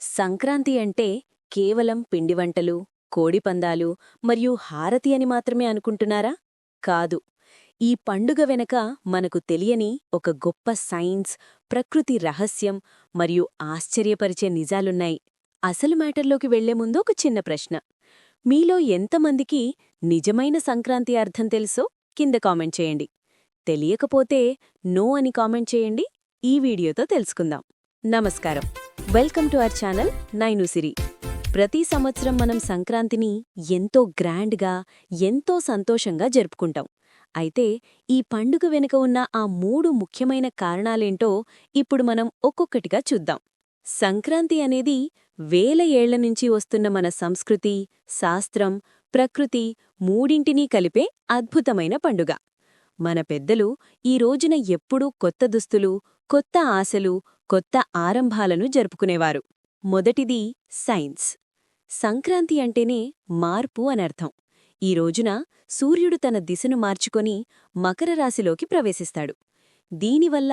సంక్రాంతి అంటే కేవలం పిండివంటలు కోడిపందాలు మరియు హారతి అని మాత్రమే అనుకుంటున్నారా? కాదు. ఈ పండుగ వెనక మనకు తెలియని ఒక గొప్ప సైన్స్ ప్రకృతి రహస్యం మరియు ఆశ్చర్యపరిచే నిజాలున్నాయి. అసలు మ్యాటర్లోకి వెళ్ళే ముందు ఒక చిన్న ప్రశ్న. మీలో ఎంతమందికి నిజమైన సంక్రాంతి అర్థం తెలుసో కింద కామెంట్ చేయండి. తెలియకపోతే నో అని కామెంట్ చేయండి. ఈ వీడియోతో తెలుసుకుందాం. నమస్కారం. వెల్కమ్ టు అవర్ ఛానల్ నైనుసిరి ప్రతి సంవత్సరం మనం సంక్రాంతిని ఎంతో గ్రాండ్గా ఎంతో సంతోషంగా జరుపుకుంటాం. అయితే ఈ పండుగ వెనుక ఉన్న ఆ మూడు ముఖ్యమైన కారణాలేంటో ఇప్పుడు మనం ఒక్కొక్కటిగా చూద్దాం. సంక్రాంతి అనేది వేల ఏళ్ళ నుంచి వస్తున్న మన సంస్కృతి శాస్త్రం ప్రకృతి మూడింటినీ కలిపే అద్భుతమైన పండుగ. మన పెద్దలు ఈ రోజున ఎప్పుడూ కొత్త దుస్తులు కొత్త ఆశలు కొత్త ఆరంభాలను జరుపుకునేవారు. మొదటిది సైన్స్. సంక్రాంతి అంటేనే మార్పు అనర్థం. ఈ రోజున సూర్యుడు తన దిశను మార్చుకొని మకర రాశిలోకి ప్రవేశిస్తాడు. దీనివల్ల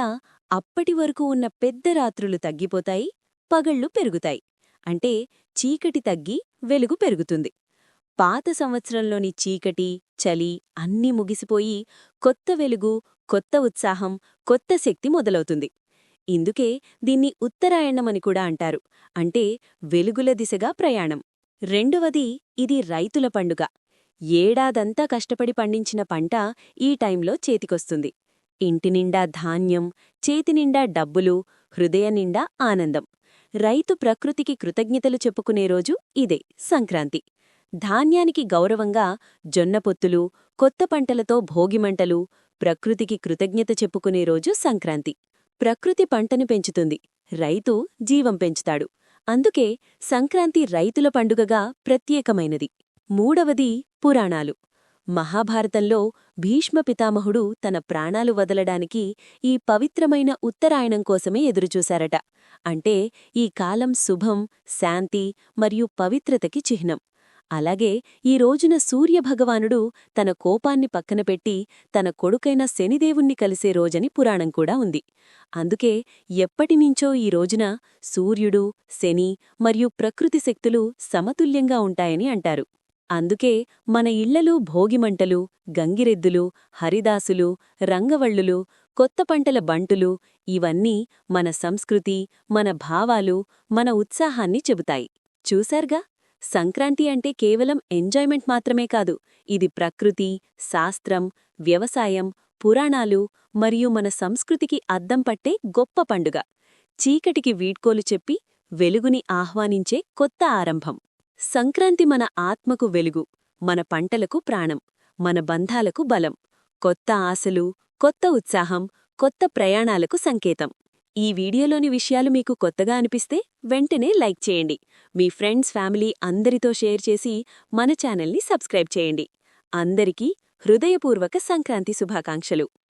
అప్పటి వరకు ఉన్న పెద్ద రాత్రులు తగ్గిపోతాయి పగళ్ళు పెరుగుతాయి. అంటే చీకటి తగ్గి వెలుగు పెరుగుతుంది. పాత సంవత్సరంలోని చీకటి చలి అన్నీ ముగిసిపోయి కొత్త వెలుగు కొత్త ఉత్సాహం కొత్త శక్తి మొదలవుతుంది. ఇందుకే దీన్ని ఉత్తరాయణమని కూడా అంటారు. అంటే వెలుగుల దిశగా ప్రయాణం. రెండవది ఇది రైతుల పండుగ. ఏడాదంతా కష్టపడి పండించిన పంట ఈ టైంలో చేతికొస్తుంది. ఇంటినిండా ధాన్యం చేతినిండా డబ్బులు హృదయనిండా ఆనందం. రైతు ప్రకృతికి కృతజ్ఞతలు చెప్పుకునే రోజు ఇదే సంక్రాంతి. ధాన్యానికి గౌరవంగా జొన్నపొత్తులు కొత్త పంటలతో భోగిమంటలు ప్రకృతికి కృతజ్ఞత చెప్పుకునే రోజు సంక్రాంతి. ప్రకృతి పంటను పెంచుతుంది. రైతు జీవం పెంచుతాడు. అందుకే సంక్రాంతి రైతుల పండుగగా ప్రత్యేకమైనది. మూడవది పురాణాలు. మహాభారతంలో భీష్మ పితామహుడు తన ప్రాణాలు వదలడానికి ఈ పవిత్రమైన ఉత్తరాయణం కోసమే ఎదురుచూశారట. అంటే ఈ కాలం శుభం శాంతి మరియు పవిత్రతకి చిహ్నం. అలాగే ఈ రోజున సూర్యభగవానుడు తన కోపాన్ని పక్కనపెట్టి తన కొడుకైన శనిదేవుణ్ణి కలిసే రోజని పురాణం కూడా ఉంది. అందుకే ఎప్పటినుంచో ఈ రోజున సూర్యుడు శని మరియు ప్రకృతి శక్తులు సమతుల్యంగా ఉంటాయని అంటారు. అందుకే మన ఇళ్ళలు భోగిమంటలు గంగిరెద్దులు హరిదాసులు రంగవళ్ళులు కొత్త పంటల బంటులు ఇవన్నీ మన సంస్కృతి మన భావాలు మన ఉత్సాహాన్ని చెబుతాయి. చూశారుగా? సంక్రాంతి అంటే కేవలం ఎంజాయ్మెంట్ మాత్రమే కాదు ఇది ప్రకృతి శాస్త్రం వ్యవసాయం పురాణాలు మరియు మన సంస్కృతికి అద్దం పట్టే గొప్ప పండుగ. చీకటికి వీడ్కోలు చెప్పి వెలుగుని ఆహ్వానించే కొత్త ఆరంభం. సంక్రాంతి మన ఆత్మకు వెలుగు మన పంటలకు ప్రాణం మన బంధాలకు బలం కొత్త ఆశలు కొత్త ఉత్సాహం కొత్త ప్రయాణాలకు సంకేతం. ఈ వీడియోలోని విషయాలు మీకు కొత్తగా అనిపిస్తే వెంటనే లైక్ చేయండి. మీ ఫ్రెండ్స్ ఫ్యామిలీ అందరితో షేర్ చేసి మన ఛానల్ని సబ్స్క్రైబ్ చేయండి. అందరికీ హృదయపూర్వక సంక్రాంతి శుభాకాంక్షలు.